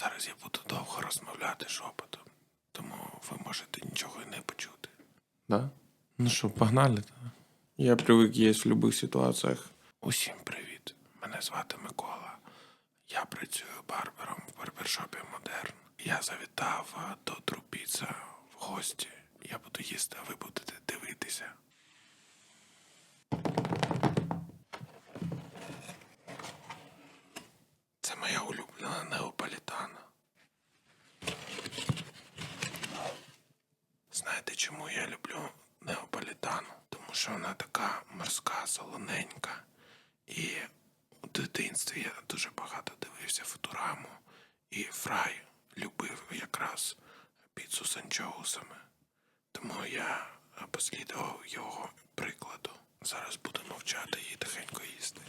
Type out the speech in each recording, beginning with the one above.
Зараз я буду довго розмовляти шепотом, тому ви можете нічого й не почути. Да? Ну що, погнали? Я привик есть в любых ситуациях. Усім привіт. Мене звати Микола. Я працюю барбером в барбершопі Модерн. Я завітав до Трупіца в гості. Я буду їсти, а ви будете дивитися. Це моя улюблена Знаєте, чому я люблю неополітану? Тому що вона така морська, солоненька. І у дитинстві я дуже багато дивився футураму. І Фрай любив якраз піцу з анчоусами. Тому я послідував його прикладу. Зараз буду мовчати і тихенько їсти.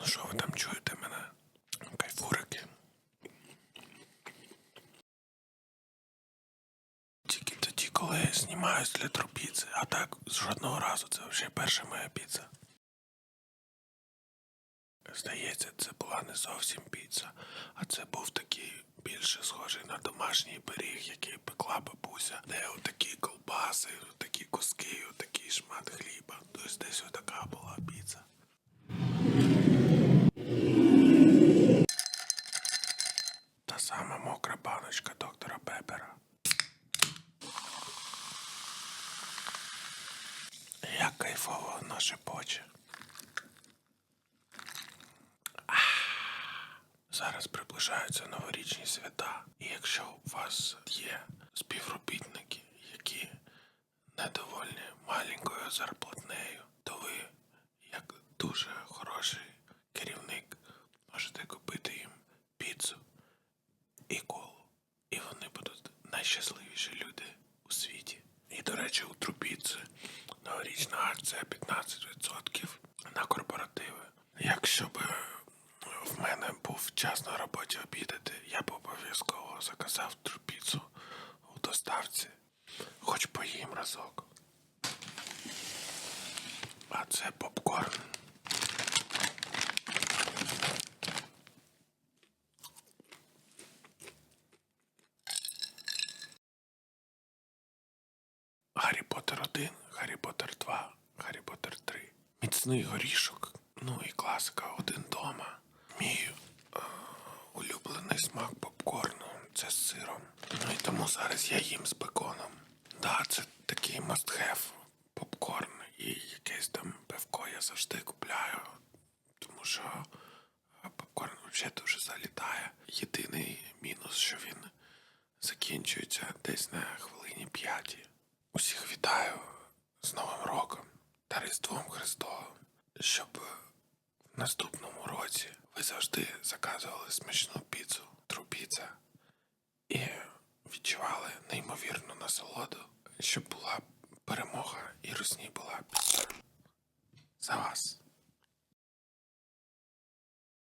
Ну що ви там чуєте коли знімаюсь для трупіци, а так з жодного разу це вже перша моя піца. Здається, це була не зовсім піца, а це був такий більше схожий на домашній пиріг, який пекла бабуся, де отакі колбаси, такі куски, отакий шмат хліба. Тобто десь отака була піца. Кайфово воно шепоче. Ах. Зараз приближаються новорічні свята. І якщо у вас є співробітники, які недовольні маленькою зарплатнею, то ви, як дуже хороший керівник, можете купити їм піцу і колу. І вони будуть найщасливіші люди у світі. І, до речі, у Трубіці новорічна акція 15% на корпоративи. Якщо б е, в мене був час на роботі обідати, я б обов'язково заказав піцу у доставці, хоч поїм разок. А це попкорн. Гаррі Поттер 1, Гаррі Поттер 2, Гаррі Поттер 3. Міцний горішок. Ну і класика один дома. Мій е, улюблений смак попкорну це з сиром. Ну і тому зараз я їм з беконом. Да, це такий must-have попкорн. І якесь там пивко я завжди купляю. Тому що е, попкорн взагалі дуже залітає. Єдиний мінус, що він закінчується десь на хвилині п'ятій. Усіх вітаю з Новим роком та Різдвом Христовим, щоб в наступному році ви завжди заказували смачну піцу, трупіца і відчували неймовірну насолоду, щоб була перемога і русні була піца. За вас.